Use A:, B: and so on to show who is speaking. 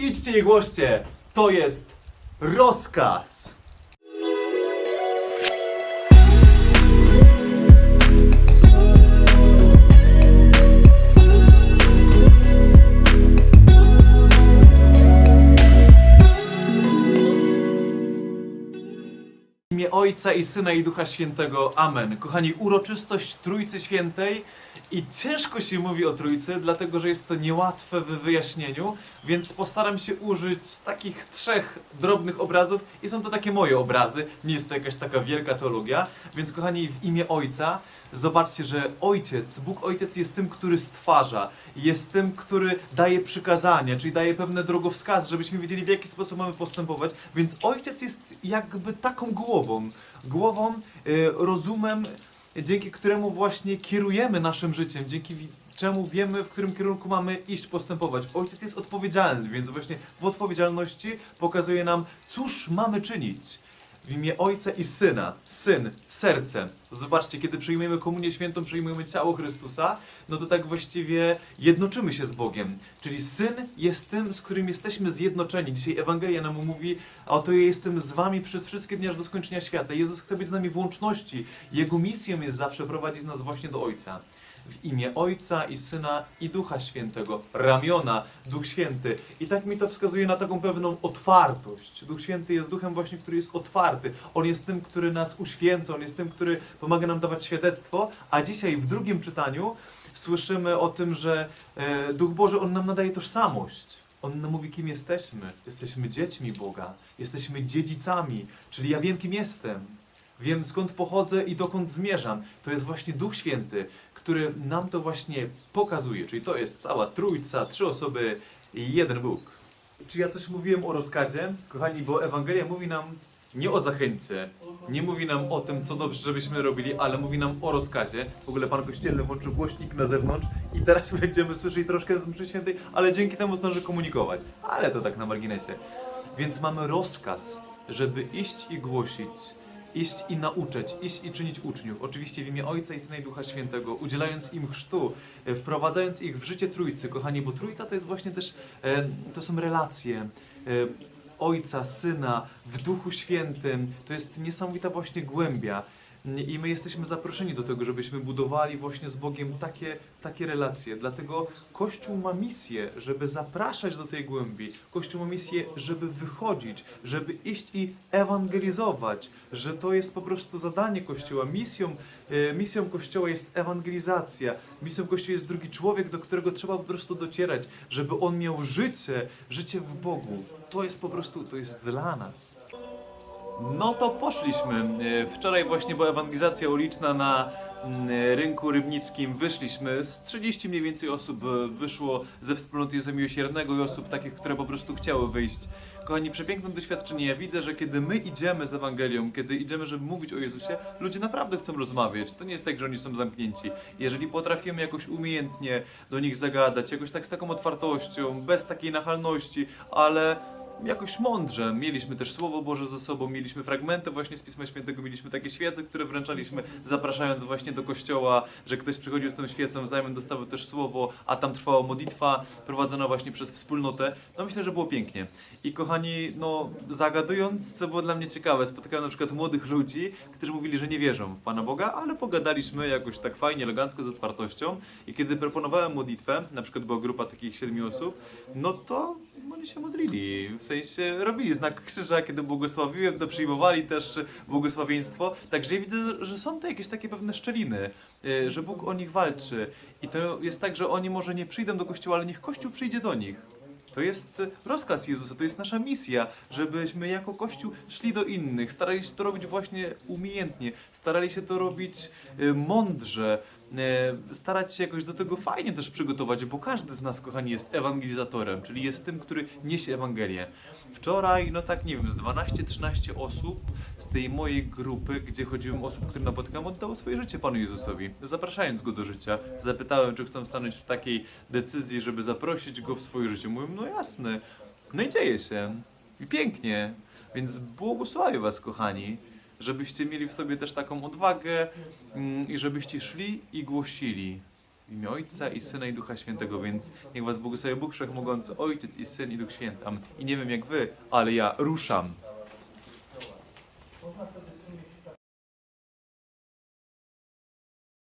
A: Idźcie i głoście. To jest rozkaz. Imię Ojca i Syna i Ducha Świętego. Amen. Kochani, uroczystość Trójcy Świętej i ciężko się mówi o Trójcy, dlatego że jest to niełatwe w wyjaśnieniu, więc postaram się użyć takich trzech drobnych obrazów i są to takie moje obrazy, nie jest to jakaś taka wielka teologia, więc kochani, w imię Ojca zobaczcie, że Ojciec, Bóg Ojciec jest tym, który stwarza, jest tym, który daje przykazania, czyli daje pewne drogowskazy, żebyśmy wiedzieli w jaki sposób mamy postępować, więc Ojciec jest jakby taką głową, głową, y, rozumem, dzięki któremu właśnie kierujemy naszym życiem, dzięki czemu wiemy, w którym kierunku mamy iść, postępować. Ojciec jest odpowiedzialny, więc właśnie w odpowiedzialności pokazuje nam, cóż mamy czynić. W imię Ojca i Syna. Syn, serce. Zobaczcie, kiedy przyjmujemy Komunię Świętą, przyjmujemy ciało Chrystusa, no to tak właściwie jednoczymy się z Bogiem. Czyli Syn jest tym, z którym jesteśmy zjednoczeni. Dzisiaj Ewangelia nam mówi, a oto ja jestem z wami przez wszystkie dni aż do skończenia świata. Jezus chce być z nami w łączności. Jego misją jest zawsze prowadzić nas właśnie do Ojca. W imię Ojca i Syna i Ducha Świętego. Ramiona, Duch Święty. I tak mi to wskazuje na taką pewną otwartość. Duch Święty jest duchem właśnie, który jest otwarty. On jest tym, który nas uświęca, on jest tym, który pomaga nam dawać świadectwo. A dzisiaj w drugim czytaniu słyszymy o tym, że e, Duch Boży, On nam nadaje tożsamość. On nam mówi, kim jesteśmy. Jesteśmy dziećmi Boga. Jesteśmy dziedzicami. Czyli ja wiem, kim jestem. Wiem, skąd pochodzę i dokąd zmierzam. To jest właśnie Duch Święty, który nam to właśnie pokazuje. Czyli to jest cała trójca, trzy osoby i jeden Bóg. Czy ja coś mówiłem o rozkazie? Kochani, bo Ewangelia mówi nam nie o zachęcie, nie mówi nam o tym, co dobrze, żebyśmy robili, ale mówi nam o rozkazie. W ogóle Pan Kościelny włączył głośnik na zewnątrz i teraz będziemy słyszeć troszkę z mszy świętej, ale dzięki temu zdąży komunikować. Ale to tak na marginesie. Więc mamy rozkaz, żeby iść i głosić, iść i nauczać, iść i czynić uczniów. Oczywiście w imię Ojca i Syna i Ducha Świętego, udzielając im chrztu, e, wprowadzając ich w życie Trójcy, kochani, bo Trójca to jest właśnie też, e, to są relacje. E, Ojca, Syna, w Duchu Świętym. To jest niesamowita właśnie głębia. I my jesteśmy zaproszeni do tego, żebyśmy budowali właśnie z Bogiem takie, takie relacje. Dlatego Kościół ma misję, żeby zapraszać do tej głębi. Kościół ma misję, żeby wychodzić, żeby iść i ewangelizować. Że to jest po prostu zadanie Kościoła. Misją, e, misją Kościoła jest ewangelizacja. Misją Kościoła jest drugi człowiek, do którego trzeba po prostu docierać, żeby on miał życie, życie w Bogu. To jest po prostu, to jest dla nas. No to poszliśmy. E, Wczoraj właśnie była ewangelizacja uliczna na rynku rybnickim. Wyszliśmy. Z 30 mniej więcej osób e, wyszło ze wspólnoty Jezusa Miłosiernego i osób takich, które po prostu chciały wyjść. Kochani, przepiękne doświadczenie. Ja widzę, że kiedy my idziemy z Ewangelią, kiedy idziemy, żeby mówić o Jezusie, ludzie naprawdę chcą rozmawiać. To nie jest tak, że oni są zamknięci. Jeżeli potrafimy jakoś umiejętnie do nich zagadać, jakoś tak z taką otwartością, bez takiej nachalności, ale jakoś mądrze. Mieliśmy też Słowo Boże ze sobą, mieliśmy fragmenty właśnie z Pisma Świętego, mieliśmy takie świece, które wręczaliśmy, zapraszając właśnie do kościoła, że ktoś przychodził z tą świecą, w zamian dostawał też Słowo, a tam trwała modlitwa prowadzona właśnie przez wspólnotę. No myślę, że było pięknie. I kochani, no zagadując, co było dla mnie ciekawe, spotykałem na przykład młodych ludzi, którzy mówili, że nie wierzą w Pana Boga, ale pogadaliśmy jakoś tak fajnie, elegancko, z otwartością. I kiedy proponowałem modlitwę, na przykład była grupa takich siedmiu osób, no to oni się modlili. Sensie robili znak krzyża, kiedy błogosławiłem, to przyjmowali też błogosławieństwo. Także ja widzę, że są to jakieś takie pewne szczeliny, y, że Bóg o nich walczy. I to jest tak, że oni może nie przyjdą do kościoła, ale niech kościół przyjdzie do nich. To jest rozkaz Jezusa, to jest nasza misja, żebyśmy jako Kościół szli do innych, starali się to robić właśnie umiejętnie, starali się to robić y, mądrze, starać się jakoś do tego fajnie też przygotować, bo każdy z nas, kochani, jest ewangelizatorem, czyli jest tym, który niesie Ewangelię. Wczoraj, no tak nie wiem, z 12-13 osób z tej mojej grupy, gdzie chodziłem osób, które napotykam, oddało swoje życie Panu Jezusowi, zapraszając Go do życia. Zapytałem, czy chcą stanąć w takiej decyzji, żeby zaprosić Go w swoje życie. Mówię, no jasne. No i dzieje się. I pięknie. Więc błogosławię Was, kochani, żebyście mieli w sobie też taką odwagę mm, i żebyście szli i głosili w imię Ojca i Syna i Ducha Świętego, więc niech Was błogosławi Bóg Wszechmogący, Ojciec i Syn i Duch Święty. I nie wiem jak Wy, ale ja ruszam.